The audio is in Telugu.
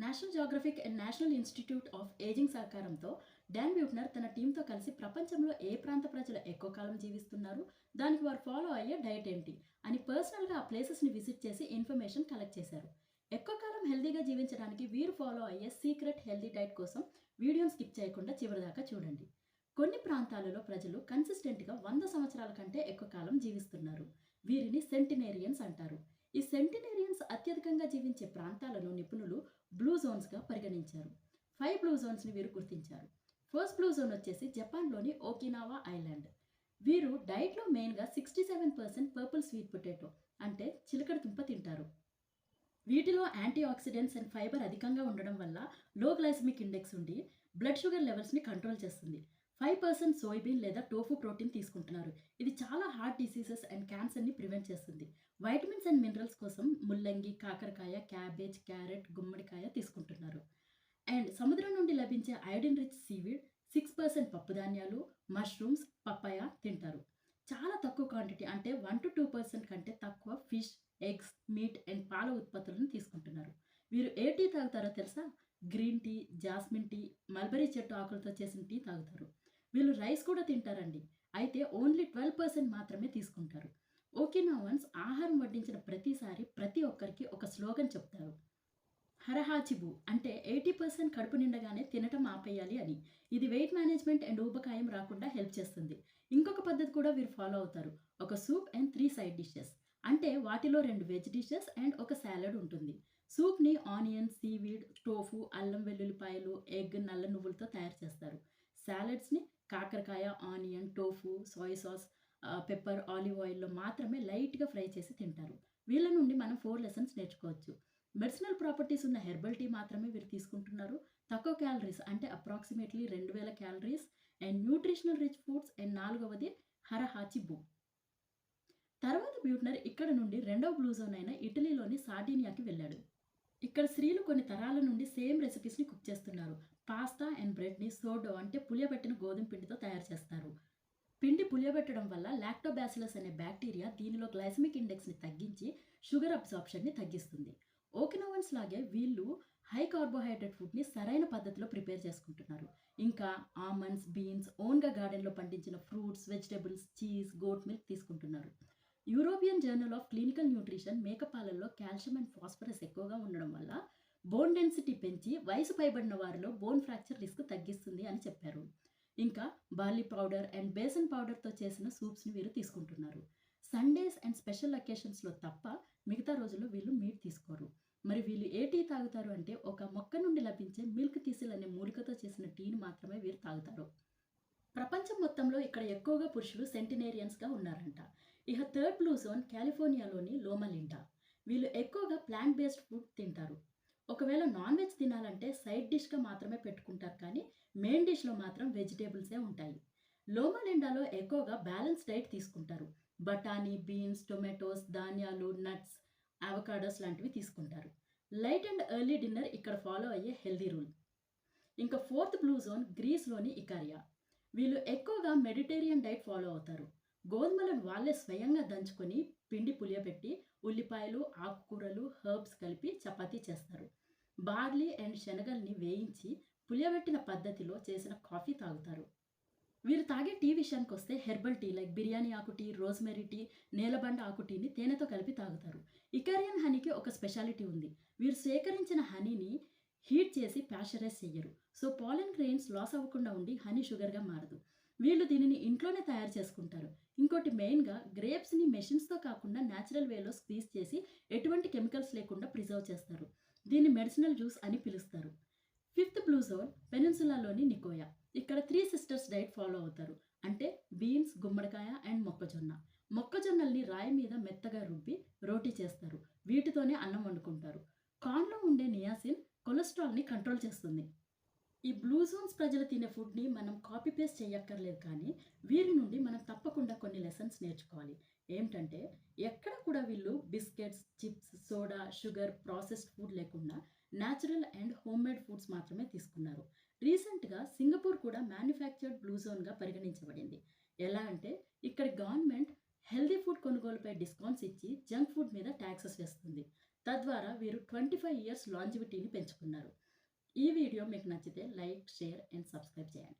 National Geographic and National Institute of Aging సహకారంతో డాన్ బ్యూట్నర్ తన టీంతో కలిసి ప్రపంచంలో ఏ ప్రాంత ప్రజలు ఎక్కువ కాలం జీవిస్తున్నారు? దానికి వారు ఫాలో అయ్యే డైట్ ఏంటి? అని పర్సనల్గా ఆ ప్లేసెస్ని విజిట్ చేసి ఇన్ఫర్మేషన్ కలెక్ట్ చేశారు. ఎక్కువ కాలం హెల్దీగా జీవించడానికి వీరు ఫాలో అయ్యే సీక్రెట్ హెల్దీ డైట్ కోసం వీడియోని స్కిప్ చేయకుండా చివరిదాకా చూడండి. కొన్ని ప్రాంతాలలో ప్రజలు కన్సిస్టెంట్గా వంద సంవత్సరాల కంటే ఎక్కువ కాలం జీవిస్తున్నారు. వీరిని సెంటినేరియన్స్ అంటారు. ఈ సెంటినేరియన్స్ అత్యధికంగా జీవించే ప్రాంతాలను నిపుణులు బ్లూ జోన్స్గా పరిగణించారు. ఫైవ్ బ్లూ జోన్స్ని వీరు గుర్తించారు. ఫస్ట్ బ్లూ జోన్ వచ్చేసి జపాన్లోని ఓకినావా ఐలాండ్. వీరు డైట్లో మెయిన్గా sixty seven percent purple sweet potato అంటే చిలకడ దుంప తింటారు. వీటిలో యాంటీ ఆక్సిడెంట్స్ అండ్ ఫైబర్ అధికంగా ఉండడం వల్ల లో గ్లైసమిక్ ఇండెక్స్ ఉండి బ్లడ్ షుగర్ లెవెల్స్ని కంట్రోల్ చేస్తుంది. ఫైవ్ పర్సెంట్ సోయాబీన్ లేదా టోఫు ప్రోటీన్ తీసుకుంటున్నారు. ఇది చాలా హార్ట్ డిసీజెస్ అండ్ క్యాన్సర్ని ప్రివెంట్ చేస్తుంది. వైటమిన్స్ అండ్ మినరల్స్ కోసం ముల్లంగి కాకరకాయ క్యాబేజ్ క్యారెట్ గుమ్మడికాయ తీసుకుంటున్నారు. అండ్ సముద్రం నుండి లభించే iodine rich seaweed six percent పప్పుధాన్యాలు మష్రూమ్స్ పప్పాయ తింటారు. చాలా తక్కువ క్వాంటిటీ అంటే వన్ టు టూ పర్సెంట్ కంటే తక్కువ ఫిష్ ఎగ్స్ మీట్ అండ్ పాల ఉత్పత్తులను తీసుకుంటున్నారు. వీరు ఏ టీ తాగుతారో తెలుసా? Green tea jasmine tea mulberry చెట్టు ఆకులతో చేసిన టీ తాగుతారు. వీళ్ళు రైస్ కూడా తింటారండి. అయితే ఓన్లీ ట్వెల్వ్ పర్సెంట్ మాత్రమే తీసుకుంటారు. ఓకినావన్స్ ఆహారం వడ్డించిన ప్రతిసారి ప్రతి ఒక్కరికి ఒక స్లోగన్ చెప్తారు. హరహాచిబు అంటే ఎయిటీ పర్సెంట్ కడుపు నిండగానే తినటం ఆపేయాలి అని. ఇది వెయిట్ మేనేజ్మెంట్ అండ్ ఊబకాయం రాకుండా హెల్ప్ చేస్తుంది. ఇంకొక పద్ధతి కూడా వీరు ఫాలో అవుతారు. ఒక soup and three side dishes. అంటే వాటిలో రెండు వెజ్ డిషెస్ అండ్ ఒక సాలడ్ ఉంటుంది. సూప్ని ఆనియన్ సీవీడ్ టోఫు అల్లం వెల్లుల్లిపాయలు ఎగ్ నల్ల నువ్వులతో తయారు చేస్తారు. సాలడ్స్ని కాకరకాయ onion tofu soy sauce pepper olive ఆయిల్లో మాత్రమే లైట్గా ఫ్రై చేసి తింటారు. వీళ్ళ నుండి మనం ఫోర్ లెసన్స్ నేర్చుకోవచ్చు. మెడిసినల్ ప్రాపర్టీస్ ఉన్న హెర్బల్ టీ మాత్రమే వీరు తీసుకుంటున్నారు. తక్కువ క్యాలరీస్ అంటే అప్రాక్సిమేట్లీ రెండు వేల calories and nutritional rich foods and నాలుగవది హరహాచి బు. తర్వాత బ్యూట్నర్ ఇక్కడ నుండి రెండవ బ్లూ జోన్ అయిన ఇటలీలోని సార్డీనియాకి వెళ్ళాడు. ఇక్కడ స్త్రీలు కొన్ని తరాల నుండి సేమ్ రెసిపీస్ని కుక్ చేస్తున్నారు. పాస్తా అండ్ బ్రెడ్ని సోడో అంటే పులియబెట్టిన గోధుమ పిండితో తయారు చేస్తారు. పిండి పులియబెట్టడం వల్ల లాక్టోబాసిలస్ అనే బ్యాక్టీరియా దీనిలో గ్లైసమిక్ ఇండెక్స్ని తగ్గించి షుగర్ అబ్జార్ప్షన్ని తగ్గిస్తుంది. ఓకినోవన్స్ లాగే వీళ్ళు హై కార్బోహైడ్రేట్ ఫుడ్ని సరైన పద్ధతిలో ప్రిపేర్ చేసుకుంటున్నారు. ఇంకా ఆమండ్స్ బీన్స్ ఓన్గా గార్డెన్లో పండించిన fruits vegetables cheese goat milk తీసుకుంటున్నారు. European Journal of Clinical Nutrition మేకపాలల్లో calcium and phosphorus ఎక్కువగా ఉండడం వల్ల బోన్ డెన్సిటీ పెంచి వయసు పైబడిన వారిలో బోన్ ఫ్రాక్చర్ రిస్క్ తగ్గిస్తుంది అని చెప్పారు. ఇంకా బార్లీ పౌడర్ అండ్ బేసన్ పౌడర్తో చేసిన సూప్స్ని వీరు తీసుకుంటున్నారు. సండేస్ అండ్ స్పెషల్ అకేషన్స్లో తప్ప మిగతా రోజుల్లో వీళ్ళు మీట్ తీసుకోరు. మరి వీళ్ళు ఏ టీ తాగుతారు అంటే ఒక మొక్క నుండి లభించే మిల్క్ తీసిల్ అనే మూలికతో చేసిన టీని మాత్రమే వీరు తాగుతారు. ప్రపంచం మొత్తంలో ఇక్కడ ఎక్కువగా పురుషులు సెంటినేరియన్స్గా ఉన్నారంట. ఇక థర్డ్ బ్లూ జోన్ కాలిఫోర్నియాలోని లోమలింటా వీళ్ళు ఎక్కువగా ప్లాంట్ బేస్డ్ ఫుడ్ తింటారు. ఒకవేళ నాన్ వెజ్ తినాలంటే సైడ్ డిష్గా మాత్రమే పెట్టుకుంటారు కానీ మెయిన్ డిష్లో మాత్రం వెజిటేబుల్సే ఉంటాయి. లోమాలిండాలో ఎక్కువగా బ్యాలెన్స్ డైట్ తీసుకుంటారు. బఠానీ బీన్స్ టొమాటోస్ ధాన్యాలు నట్స్ అవకాడోస్ లాంటివి తీసుకుంటారు. లైట్ అండ్ ఎర్లీ డిన్నర్ ఇక్కడ ఫాలో అయ్యే హెల్దీ రూల్. ఇంకా ఫోర్త్ బ్లూ జోన్ గ్రీస్లోని ఇకారియా. వీళ్ళు ఎక్కువగా మెడిటేరియన్ డైట్ ఫాలో అవుతారు. గోధుమలను వాళ్ళే స్వయంగా దంచుకొని పిండి పులియబెట్టి ఉల్లిపాయలు ఆకుకూరలు హర్బ్స్ కలిపి చపాతీ చేస్తారు. బార్లీ అండ్ శనగల్ని వేయించి పులియబెట్టిన పద్ధతిలో చేసిన కాఫీ తాగుతారు. వీరు తాగే టీ విషయానికి వస్తే హెర్బల్ టీ లైక్ బిర్యానీ ఆకు టీ రోజ్మెరీ టీ నేలబండ ఆకు టీని తేనెతో కలిపి తాగుతారు. ఇకారియన్ హనీకి ఒక స్పెషాలిటీ ఉంది. వీరు సేకరించిన హనీని హీట్ చేసి ప్యాషరైజ్ చెయ్యరు. సో పాలన్ గ్రెయిన్స్ లాస్ అవ్వకుండా ఉండి హనీ షుగర్గా మారదు. వీళ్ళు దీనిని ఇంట్లోనే తయారు చేసుకుంటారు. మెయిన్గా గ్రేప్స్ని మెషిన్స్తో కాకుండా న్యాచురల్ వేలో స్క్వీజ్ చేసి ఎటువంటి కెమికల్స్ లేకుండా ప్రిజర్వ్ చేస్తారు. దీన్ని మెడిసినల్ జ్యూస్ అని పిలుస్తారు. ఫిఫ్త్ బ్లూ జోన్ పెనిన్సులాలోని నికోయా. ఇక్కడ త్రీ సిస్టర్స్ డైట్ ఫాలో అవుతారు. అంటే బీన్స్ గుమ్మడికాయ అండ్ మొక్కజొన్న. మొక్కజొన్నల్ని రాయి మీద మెత్తగా రుబ్బి రోటీ చేస్తారు. వీటితోనే అన్నం వండుకుంటారు. కార్న్లో ఉండే నియాసిన్ కొలెస్ట్రాల్ని కంట్రోల్ చేస్తుంది. ఈ బ్లూ జోన్స్ ప్రజలు తినే ఫుడ్ని మనం కాపీ పేస్ట్ చేయక్కర్లేదు కానీ వీరి నుండి మనం తప్పకుండా కొన్ని లెసన్స్ నేర్చుకోవాలి. ఏమిటంటే ఎక్కడ కూడా వీళ్ళు biscuits chips soda sugar processed food లేకుండా natural and home made foods మాత్రమే తీసుకున్నారు. రీసెంట్గా సింగపూర్ కూడా మ్యానుఫ్యాక్చర్డ్ బ్లూ జోన్గా పరిగణించబడింది. ఎలా అంటే ఇక్కడ గవర్నమెంట్ హెల్దీ ఫుడ్ కొనుగోలుపై డిస్కౌంట్స్ ఇచ్చి జంక్ ఫుడ్ మీద ట్యాక్సెస్ వేస్తుంది. తద్వారా వీరు ట్వంటీ ఫైవ్ ఇయర్స్ లాంజివిటీని పెంచుకున్నారు. ఈ వీడియో మీకు నచ్చితే లైక్ షేర్ అండ్ సబ్స్క్రైబ్ చేయండి.